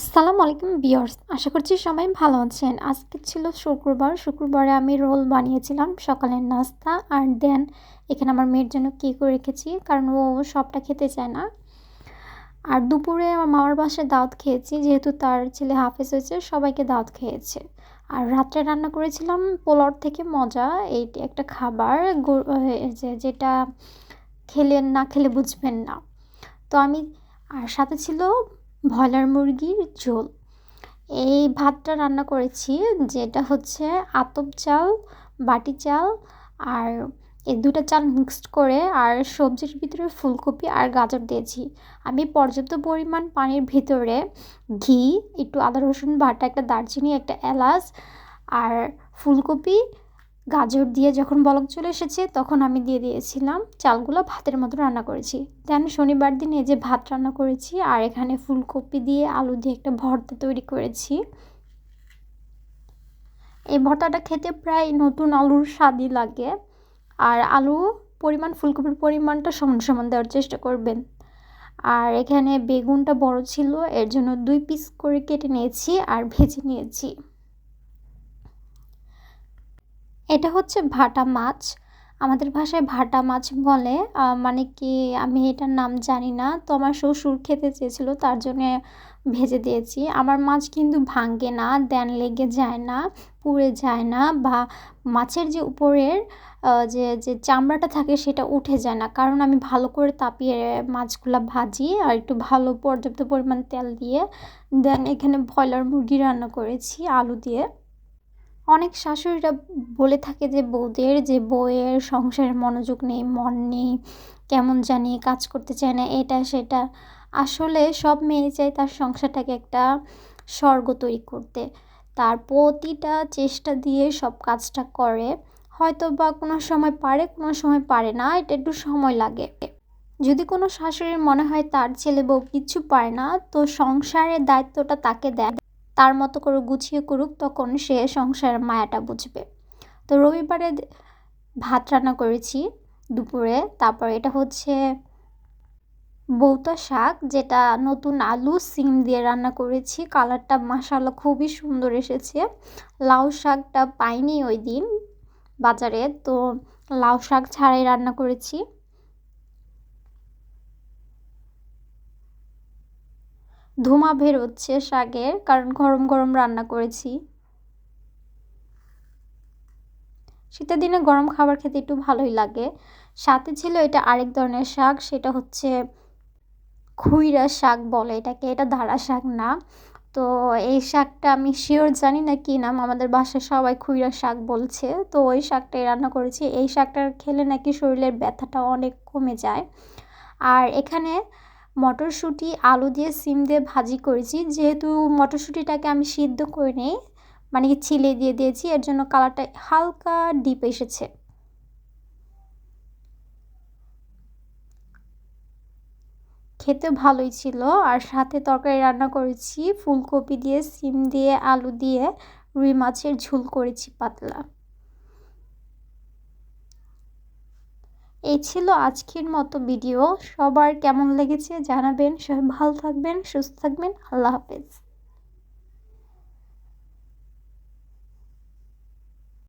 আসসালামু আলাইকুম বিয়ার্স আশা করছি সবাই ভালো আছেন। আজকে ছিল শুক্রবার, শুক্রবারে আমি রোল বানিয়েছিলাম সকালের নাস্তা আর দেন এখানে আমার মেয়ের জন্য কী করে রেখেছি কারণ ও সবটা খেতে চায় না। আর দুপুরে আমার মামার বাসায় দাওয়াত খেয়েছি, যেহেতু তার ছেলে হাফেজ হয়েছে, সবাইকে দাওয়াত খেয়েছে। আর রাত্রে রান্না করেছিলাম পোলার থেকে মজা এইটি একটা খাবার যেটা খেলে না খেলে বুঝবেন না। তো আমি, আর সাথে ছিল ব্রয়লার মুরগির ঝোল। এই ভাতটা রান্না করেছি, যেটা হচ্ছে আতপ চাল, বাটি চাল, আর এই দুটো চাল মিক্সড করে আর সবজির ভিতরে ফুলকপি আর গাজর দিয়েছি। আমি পর্যাপ্ত পরিমাণ পানির ভিতরে ঘি, একটু আদা রসুন বাটা, একটা দারচিনি, একটা এলাচ, আর ফুলকপি গাজর দিয়ে যখন বলক চলে এসেছে, তখন আমি দিয়ে দিয়েছিলাম চালগুলো, ভাতের মতো রান্না করেছি। দেন শনিবার দিন এই যে ভাত রান্না করেছি, আর এখানে ফুলকপি দিয়ে আলু দিয়ে একটা ভর্তা তৈরি করেছি। এই ভর্তাটা খেতে প্রায় নতুন আলুর স্বাদই লাগে। আর আলু পরিমাণ, ফুলকপির পরিমাণটা সমান সমান দেওয়ার চেষ্টা করবেন। আর এখানে বেগুনটা বড় ছিল, এর জন্য দুই পিস করে কেটে নিয়েছি আর ভেজে নিয়েছি। এটা হচ্ছে ভাটা মাছ। আমাদের ভাষায় ভাটা মাছ বলে মানে কি আমি এটার নাম জানি না, তো আমার শ্বশুর খেতে চেয়েছিল, তার জন্যে ভেজে দিয়েছি। আমার মাছ কিন্তু ভাঙ্গে না, দেন লেগে যায় না, পুড়ে যায় না, বা মাছের যে উপরের যে যে চামড়াটা থাকে সেটা উঠে যায় না। কারণ আমি ভালো করে তাপিয়ে মাছগুলো ভাজি, আর একটু ভালো পর্যাপ্ত পরিমাণ তেল দিয়ে, দেন এখানে ব্রয়লার মুরগি রান্না করেছি, আলু দিয়ে। অনেক শাশুড়িরা বলে থাকে যে, বউদের যে বউয়ের সংসারের মনোযোগ নেই, মন নেই, কেমন জানি কাজ করতে চায় না, এটা, সেটা। আসলে সব মেয়ে চায় তার সংসারটাকে একটা স্বর্গ তৈরি করতে। তার প্রতিটা চেষ্টা দিয়ে সব কাজটা করে। হয়তো বা কোনো সময় পারে, কোনো সময় পারে না, এটা একটু সময় লাগে। যদি কোনো শাশুড়ির মনে হয় তার ছেলে বউ কিছু পারে না, তো সংসারের দায়িত্বটা তাকে দেয়। তার মতো করে গুছিয়ে করুক, তখন সে সংসারের মায়াটা বুঝবে। তো রবিবারে ভাত রান্না করেছি দুপুরে। তারপর এটা হচ্ছে বৌতা শাক, যেটা নতুন আলু সিম দিয়ে রান্না করেছি। কালারটা মাসাল্লা খুবই সুন্দর এসেছে। লাউ শাকটা পাইনি ওই দিন বাজারে, তো লাউ শাক ছাড়াই রান্না করেছি। ধোঁয়া বেরোচ্ছে শাকের কারণ গরম গরম রান্না করেছি। শীতের দিনে গরম খাবার খেতে একটু ভালোই লাগে। সাথে ছিল এটা আরেক ধরনের শাক, সেটা হচ্ছে খুইরা শাক বলে এটাকে। এটা ধারা শাক না। তো এই শাকটা আমি শিওর জানি না কী নাম, আমাদের বাসায় সবাই খুইরা শাক বলছে। তো ওই শাকটাই রান্না করেছি। এই শাকটা খেলে নাকি শরীরের ব্যথাটা অনেক কমে যায়। আর এখানে মটরশুঁটি, আলু দিয়ে সিম দিয়ে ভাজি করেছি। যেহেতু মটরশুঁটিটাকে আমি সিদ্ধ করে নিই মানে কি ছিলে দিয়ে দিয়েছি, এর জন্য কালারটা হালকা ডিপ এসেছে। খেতে ভালোই ছিল, আর সাথে তরকারি রান্না করেছি, ফুলকপি দিয়ে, সিম দিয়ে, আলু দিয়ে, রুই মাছের ঝোল করেছি পাতলা। এই ছিল আজকের মতো ভিডিও। সবার কেমন লেগেছে জানাবেন। সবাই ভালো থাকবেন, সুস্থ থাকবেন। আল্লাহ হাফেজ।